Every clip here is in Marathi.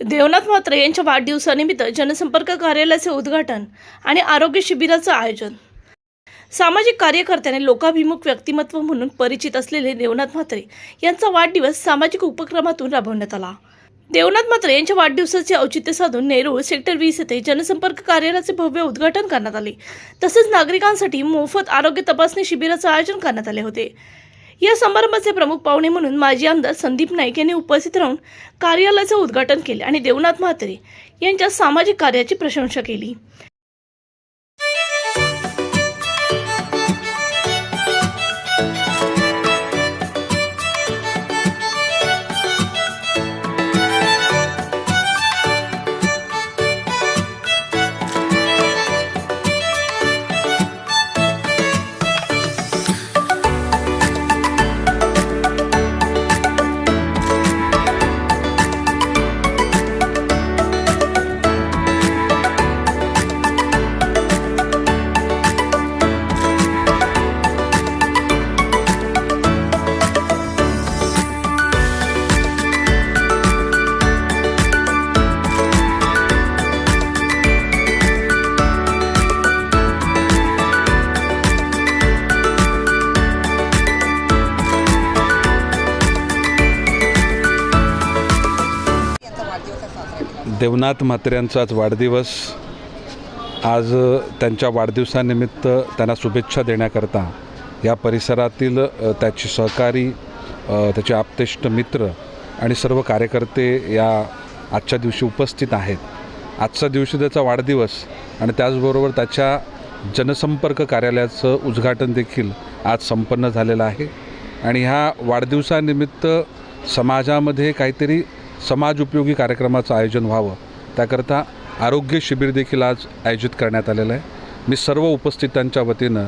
देवनाथ म्हात्रे यांच्या वाढदिवसानिमित्त जनसंपर्क कार्यालयाचे उद्घाटन आणि आरोग्य शिबिराचं आयोजन. सामाजिक कार्यकर्त्याने लोकाभिमुख व्यक्तिमत्व म्हणून परिचित असलेले देवनाथ म्हात्रे यांचा वाढदिवस सामाजिक उपक्रमातून राबवण्यात आला. देवनाथ म्हात्रे यांच्या वाढदिवसाचे औचित्य साधून नेरूळ सेक्टर वीस येथे जनसंपर्क कार्यालयाचे भव्य उद्घाटन करण्यात आले. तसेच नागरिकांसाठी मोफत आरोग्य तपासणी शिबिराचं आयोजन करण्यात आले होते. या समारंभाचे प्रमुख पाहुणे म्हणून माजी आमदार संदीप नाईक यांनी उपस्थित राहून कार्यालयाचे उद्घाटन केले आणि देवनाथ म्हात्रे यांच्या सामाजिक कार्याची प्रशंसा केली. देवनाथ म्हात्र्यांचा आज वाढदिवस आज त्यांच्या वाढदिवसानिमित्त त्यांना शुभेच्छा देण्याकरता या परिसरातील त्याची त्याचे सहकारी त्याचे आप्तेष्ट मित्र आणि सर्व कार्यकर्ते या आजच्या दिवशी उपस्थित आहेत. आजच्या दिवशी त्याचा वाढदिवस आणि त्याचबरोबर त्याच्या जनसंपर्क कार्यालयाचं उद्घाटन देखील आज संपन्न झालेलं आहे. आणि ह्या वाढदिवसानिमित्त समाजामध्ये काहीतरी समाज उपयोगी कार्यक्रमाचं आयोजन व्हावं. त्याकरता आरोग्य शिबिर देखील आज आयोजित करण्यात आलेलं आहे. मी सर्व उपस्थितांच्या वतीनं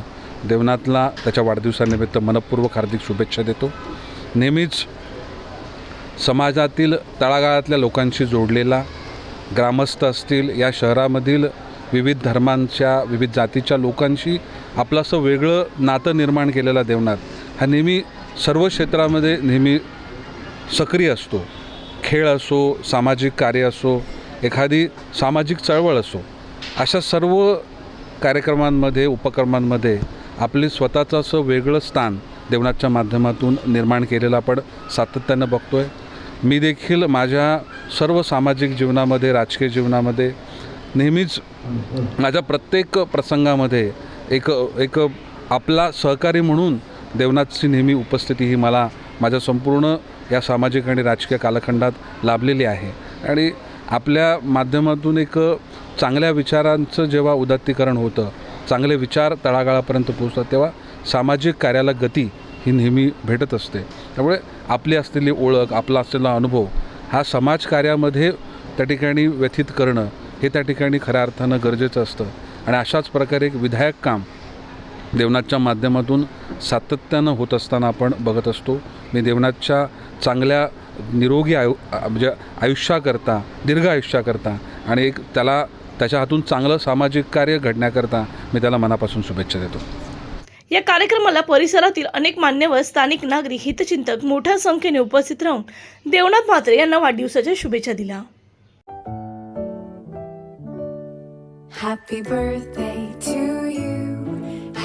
देवनाथला त्याच्या वाढदिवसानिमित्त मनपूर्वक हार्दिक शुभेच्छा देतो. नेहमीच समाजातील तळागाळातल्या लोकांशी जोडलेला ग्रामस्थ असतील या शहरामधील विविध धर्मांच्या विविध जातीच्या लोकांशी आपलं असं वेगळं नातं निर्माण केलेला देवनाथ हा नेहमी सर्व क्षेत्रामध्ये नेहमी सक्रिय असतो. खेळ असो सामाजिक कार्य असो एखादी सामाजिक चळवळ असो अशा सर्व कार्यक्रमांमध्ये उपक्रमांमध्ये आपली स्वतःचं असं वेगळं स्थान देवनाथच्या माध्यमातून निर्माण केलेलं आपण सातत्यानं बघतो आहे मी देखील माझ्या सर्व सामाजिक जीवनामध्ये राजकीय जीवनामध्ये नेहमीच माझ्या प्रत्येक प्रसंगामध्ये एक एक आपला सहकारी म्हणून देवनाथची नेहमी उपस्थिती ही मला माझ्या संपूर्ण या सामाजिक आणि राजकीय कालखंडात लाभलेली आहे. आणि आपल्या माध्यमातून एक चांगल्या विचारांचं जेव्हा उदात्तीकरण होतं चांगले विचार तळागाळापर्यंत पोहोचतात तेव्हा सामाजिक कार्याला गती ही नेहमी भेटत असते. त्यामुळे आपली असलेली ओळख आपला असलेला अनुभव हा समाजकार्यामध्ये त्या ठिकाणी व्यथित करणं हे त्या ठिकाणी खऱ्या अर्थानं गरजेचं असतं. आणि अशाच प्रकारे एक विधायक काम देवनाथच्या माध्यमातून सातत्यानं होत असताना आपण बघत असतो मी देवनाथच्या चांगल्या निरोगी आयु म्हणजे आयुष्याकरता दीर्घ आयुष्याकरता आणि एक त्याला त्याच्या हातून चांगलं सामाजिक कार्य घडण्याकरता मी त्याला मनापासून शुभेच्छा देतो या कार्यक्रमाला परिसरातील अनेक मान्यवर स्थानिक नागरिक हितचिंतक मोठ्या संख्येने उपस्थित राहून देवनाथ म्हात्रे यांना वाढदिवसाच्या शुभेच्छा दिल्या Happy birthday to you.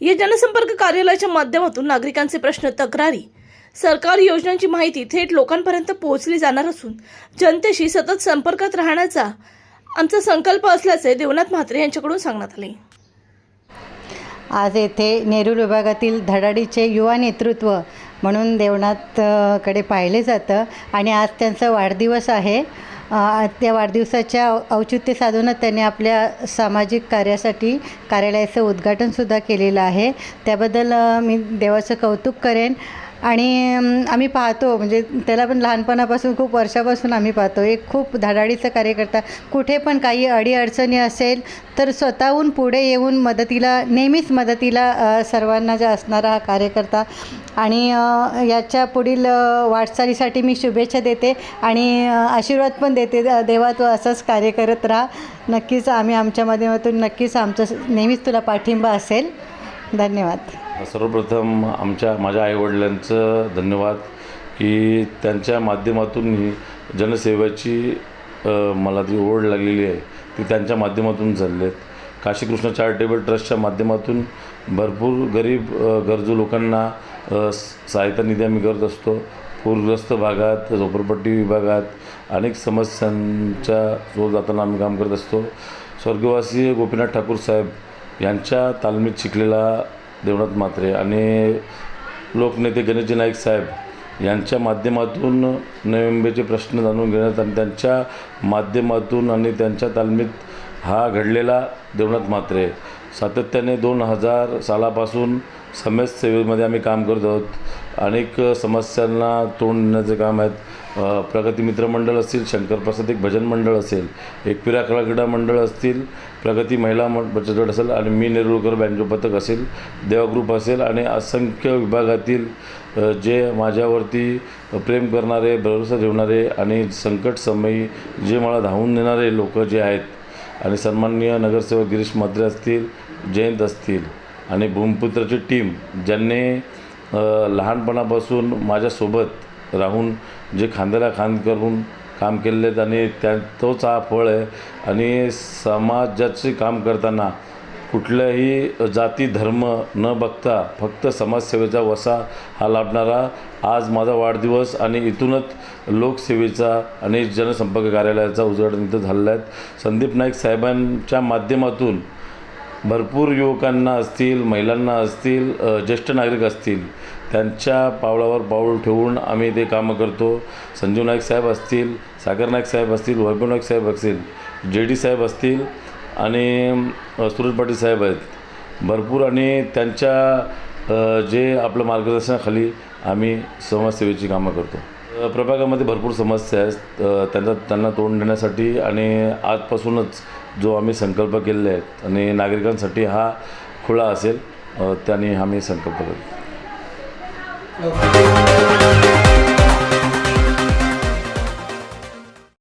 या जनसंपर्क कार्यालयाच्या माध्यमातून नागरिकांचे प्रश्न तक्रारी सरकारी योजनांची माहिती थेट लोकांपर्यंत पोहोचली जाणार असून जनतेशी सतत संपर्कात राहण्याचा आमचा संकल्प असल्याचे देवनाथ म्हात्रे यांच्याकडून सांगण्यात आले. आज येथे नेरूर विभागातील धडाडीचे युवा नेतृत्व म्हणून देवनाथकडे पाहिले जातं आणि आज त्यांचा वाढदिवस आहे. त्या वाढदिवसाच्या औचित्य साधूनच त्यांनी आपल्या सामाजिक कार्यासाठी कार्यालयाचं उद्घाटनसुद्धा केलेलं आहे. त्याबद्दल मी देवाचं कौतुक करेन. आणि आम्ही पाहतो म्हणजे त्याला पण लहानपणापासून खूप वर्षापासून आम्ही पाहतो. एक खूप धडाडीचा कार्यकर्ता. कुठे पण काही अडीअडचणी असेल तर स्वतःहून पुढे येऊन मदतीला नेहमीच मदतीला सर्वांना जे असणारा हा कार्यकर्ता. आणि याच्या पुढील वाटचालीसाठी मी शुभेच्छा देते आणि आशीर्वाद पण देते. देवा तू असंच कार्य करत राहा. नक्कीच आम्ही आमच्या माध्यमातून नक्कीच आमचं नेहमीच तुला पाठिंबा असेल. धन्यवाद. सर्वप्रथम आमच्या माझ्या आईवडिलांचं धन्यवाद की त्यांच्या माध्यमातून ही जनसेवेची मला जी ओढ लागलेली आहे ती त्यांच्या माध्यमातून चालली आहेत काशीकृष्ण चॅरिटेबल ट्रस्टच्या माध्यमातून भरपूर गरीब गरजू लोकांना सहायता निधी आम्ही करत असतो. पूरग्रस्त भागात झोपडपट्टी विभागात अनेक समस्यांच्या जोर जाताना आम्ही काम करत असतो. स्वर्गवासी गोपीनाथ ठाकूर साहेब यांच्या तालमीत शिकलेला देवनाथ म्हात्रे आणि लोकनेते गणेशजी नाईक साहेब यांच्या माध्यमातून नवी प्रश्न जाणून घेण्यात आणि त्यांच्या माध्यमातून आणि त्यांच्या तालमीत हा घडलेला देवनाथ म्हात्रे. सातत्याने दोन हजार सालापासून समाजसेवेमध्ये आम्ही काम करत आहोत. अनेक समस्यांना तोंड देण्याचे काम आहेत. प्रगती मित्र मंडळ असतील शंकरप्रसाद एक भजन मंडळ असेल एकविरा कला क्रीडा मंडळ असतील प्रगती महिला बचत गट असेल आणि मी नेरुळकर बँजो पथक असेल देवा ग्रुप असेल आणि असंख्य विभागातील जे माझ्यावरती प्रेम करणारे भरोसा ठेवणारे आणि संकट समयी जे मला धावून नेणारे लोक जे आहेत आणि सन्माननीय नगरसेवक गिरीश मद्रे असतील जयंत असतील आणि भूमिपुत्राची टीम ज्यांनी लहानपणापासून माझ्यासोबत राहून जे खांद्याला खांद करून काम केलेले आहेत आणि त्या तोच हा फळ आहे. आणि समाजाचे काम करताना कुठल्याही जाती धर्म न बघता फक्त समाजसेवेचा वसा हा लाभणारा आज माझा वाढदिवस आणि इथूनच लोकसेवेचा आणि जनसंपर्क कार्यालयाचा उद्घाटन इथं झालेला आहे. संदीप नाईक साहेबांच्या माध्यमातून भरपूर युवकांना असतील महिलांना असतील ज्येष्ठ नागरिक असतील त्यांच्या पावलावर पाऊल ठेवून आम्ही ते कामं करतो. संजीव नाईक साहेब असतील सागर नाईक साहेब असतील वैभव नाईक साहेब असतील जे डी साहेब असतील आणि अ, सुरेश पाटील साहेब आहेत. भरपूर आणि त्यांच्या जे आपलं मार्गदर्शनाखाली आम्ही समाजसेवेची कामं करतो. प्रभागामध्ये भरपूर समस्या आहेत. त्यांचा त्यांना तोंड देण्यासाठी आणि आजपासूनच जो आम्ही संकल्प केलेले आहेत आणि नागरिकांसाठी हा खुळा असेल अ, त्याने आम्ही संकल्प करतो